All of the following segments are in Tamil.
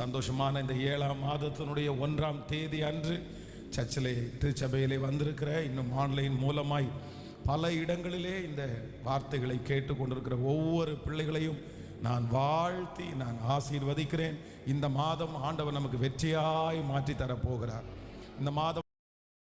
சந்தோஷமான இந்த ஏழாம் மாதத்தினுடைய ஒன்றாம் தேதி அன்று சர்ச்சிலே திருச்சபையிலே வந்திருக்கிற இன்னும் ஆன்லைன் மூலமாய் பல இடங்களிலே இந்த வார்த்தைகளை கேட்டுக்கொண்டிருக்கிற ஒவ்வொரு பிள்ளைகளையும் நான் வாழ்த்தி நான் ஆசீர்வதிக்கிறேன். இந்த மாதம் ஆண்டவர் நமக்கு வெற்றியாய் மாற்றி தரப்போகிறார். இந்த மாதம்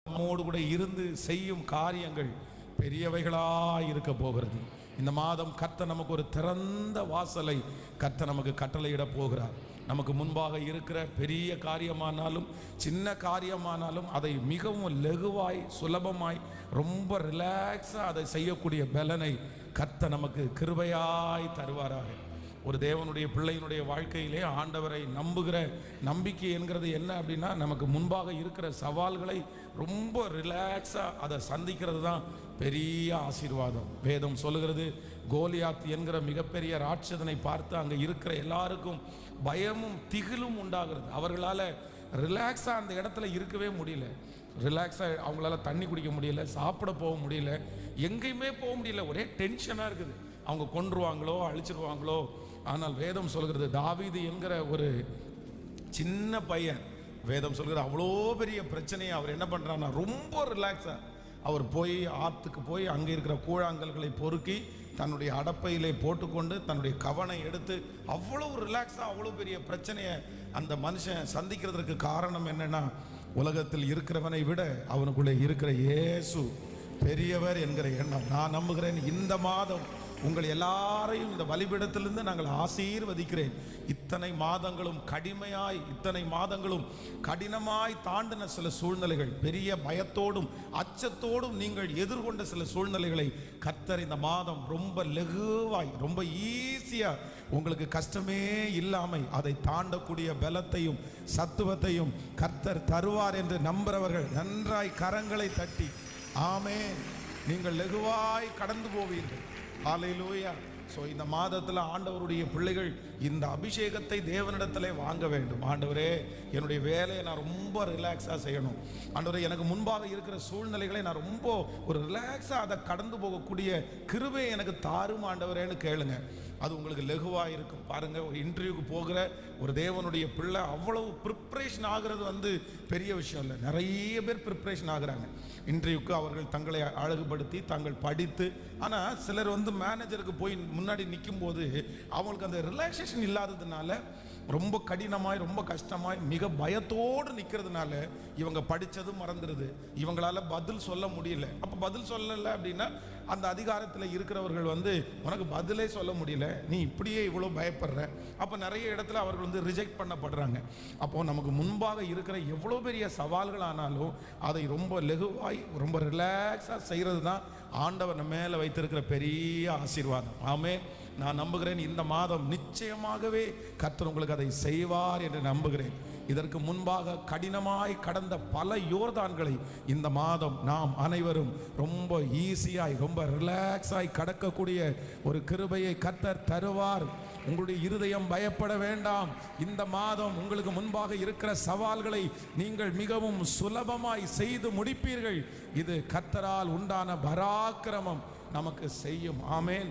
நம்மோடு கூட இருந்து செய்யும் காரியங்கள் பெரியவைகளாய் இருக்க போகிறது. இந்த மாதம் கர்த்த நமக்கு ஒரு திறந்த வாசலை கர்த்த நமக்கு கட்டளையிட போகிறார். நமக்கு முன்பாக இருக்கிற பெரிய காரியமானாலும் சின்ன காரியமானாலும் அதை மிகவும் லெகுவாய் சுலபமாய் ரொம்ப ரிலாக்ஸாக அதை செய்யக்கூடிய பலனை கத்த நமக்கு கிருபையாய் தருவாராக. ஒரு தேவனுடைய பிள்ளையினுடைய வாழ்க்கையிலே ஆண்டவரை நம்புகிற நம்பிக்கை என்கிறது என்ன அப்படின்னா நமக்கு முன்பாக இருக்கிற சவால்களை ரொம்ப ரிலாக்ஸாக அதை சந்திக்கிறது தான் பெரிய ஆசீர்வாதம். வேதம் சொல்லுகிறது கோலியாத் என்கிற மிகப்பெரிய ராட்சதனை பார்த்து அங்கே இருக்கிற எல்லாருக்கும் பயமும் திகிலும் உண்டாகிறது. அவர்களால் ரிலாக்ஸாக அந்த இடத்துல இருக்கவே முடியல. ரிலாக்ஸாக அவங்களால தண்ணி குடிக்க முடியல சாப்பிட போக முடியல எங்கேயுமே போக முடியல. ஒரே டென்ஷனாக இருக்குது. அவங்க கொன்றுவாங்களோ அழிச்சிருவாங்களோ ஆனால் வேதம் சொல்கிறது தாவிது என்கிற ஒரு சின்ன பையன் வேதம் சொல்கிறது அவ்வளோ பெரிய பிரச்சனையை அவர் என்ன பண்ணுறாருன்னா ரொம்ப ரிலாக்ஸாக அவர் போய் ஆற்றுக்கு போய் அங்கே இருக்கிற கூழாங்கல்களை பொறுக்கி தன்னுடைய அடப்பையிலே போட்டுக்கொண்டு தன்னுடைய கவனை எடுத்து அவ்வளோ ரிலாக்ஸாக அவ்வளோ பெரிய பிரச்சனையை அந்த மனுஷன் சந்திக்கிறதுக்கு காரணம் என்னென்னா உலகத்தில் இருக்கிறவனை விட அவனுக்குள்ளே இருக்கிற இயேசு பெரியவர் என்கிற எண்ணம். நான் நம்புகிறேன் இந்த மாதம் உங்கள் எல்லாரையும் இந்த வழிபடத்திலிருந்து நாங்கள் ஆசீர்வதிக்கிறேன். இத்தனை மாதங்களும் கடுமையாய் இத்தனை மாதங்களும் கடினமாய் தாண்டின சில சூழ்நிலைகள் பெரிய பயத்தோடும் அச்சத்தோடும் நீங்கள் எதிர்கொண்ட சில சூழ்நிலைகளை கர்த்தர் இந்த மாதம் ரொம்ப லெகுவாய் ரொம்ப ஈஸியா உங்களுக்கு கஷ்டமே இல்லாமை அதை தாண்டக்கூடிய பலத்தையும் சத்துவத்தையும் கர்த்தர் தருவார் என்று நம்புறவர்கள் நன்றாய் கரங்களை தட்டி ஆமே நீங்கள் லெகுவாய் கடந்து போவீர்கள். ஹalleluya. ஸோ இந்த மாதத்தில் ஆண்டவருடைய பிள்ளைகள் இந்த அபிஷேகத்தை தேவனிடத்திலே வாங்க வேண்டும். ஆண்டவரே என்னுடைய வேலையை நான் ரொம்ப ரிலாக்ஸாக செய்யணும். ஆண்டவரே எனக்கு முன்பாக இருக்கிற சூழ்நிலைகளை நான் ரொம்ப ஒரு ரிலாக்ஸாக அதை கடந்து போகக்கூடிய கிருபை எனக்கு தாரும் ஆண்டவரேன்னு கேளுங்க. அது உங்களுக்கு லெகுவாக இருக்கும். பாருங்கள் ஒரு இன்டர்வியூக்கு போகிற ஒரு தேவனுடைய பிள்ளை அவ்வளவு ப்ரிப்ரேஷன் ஆகிறது வந்து பெரிய விஷயம் இல்லை. நிறைய பேர் ப்ரிப்ரேஷன் ஆகிறாங்க. இன்டர்வியூக்கு அவர்கள் தங்களை அழகுபடுத்தி தாங்கள் படித்து ஆனால் சிலர் வந்து மேனேஜருக்கு போய் முன்னாடி நிற்கும் போது அவங்களுக்கு அந்த ரிலாக்ஸேஷன் இல்லாததுனால ரொம்ப கடினமாய் ரொம்ப கஷ்டமாய் மிக பயத்தோடு நிற்கிறதுனால இவங்க படித்ததும் மறந்துடுது இவங்களால பதில் சொல்ல முடியல. அப்போ பதில் சொல்லலை அப்படின்னா அந்த அதிகாரத்தில் இருக்கிறவர்கள் வந்து உனக்கு பதிலே சொல்ல முடியல. நீ இப்படியே இவ்வளோ பயப்படுற. அப்போ நிறைய இடத்துல அவர்கள் வந்து ரிஜெக்ட் பண்ணப்படுறாங்க. அப்போ நமக்கு முன்பாக இருக்கிற எவ்வளோ பெரிய சவால்கள் ஆனாலும் அதை ரொம்ப லெகுவாய் ரொம்ப ரிலாக்ஸாக செய்கிறது தான் ஆண்டவர் நம்ம மேலே வைத்திருக்கிற பெரிய ஆசீர்வாதம். ஆமே நான் நம்புகிறேன் இந்த மாதம் நிச்சயமாகவே கர்த்தர் உங்களுக்கு அதை செய்வார் என்று நம்புகிறேன். இதற்கு முன்பாக கடினமாய் கடந்த பல யோர்தான்களை இந்த மாதம் நாம் அனைவரும் ரொம்ப ஈஸியாய் ரொம்ப ரிலாக்ஸாய் கடக்கக்கூடிய ஒரு கிருபையை கத்தர் தருவார். உங்களுடைய இருதயம் பயப்பட வேண்டாம். இந்த மாதம் உங்களுக்கு முன்பாக இருக்கிற சவால்களை நீங்கள் மிகவும் சுலபமாய் செய்து முடிப்பீர்கள். இது கத்தரால் உண்டான பராக்கிரமம் நமக்கு செய்யும். ஆமேன்.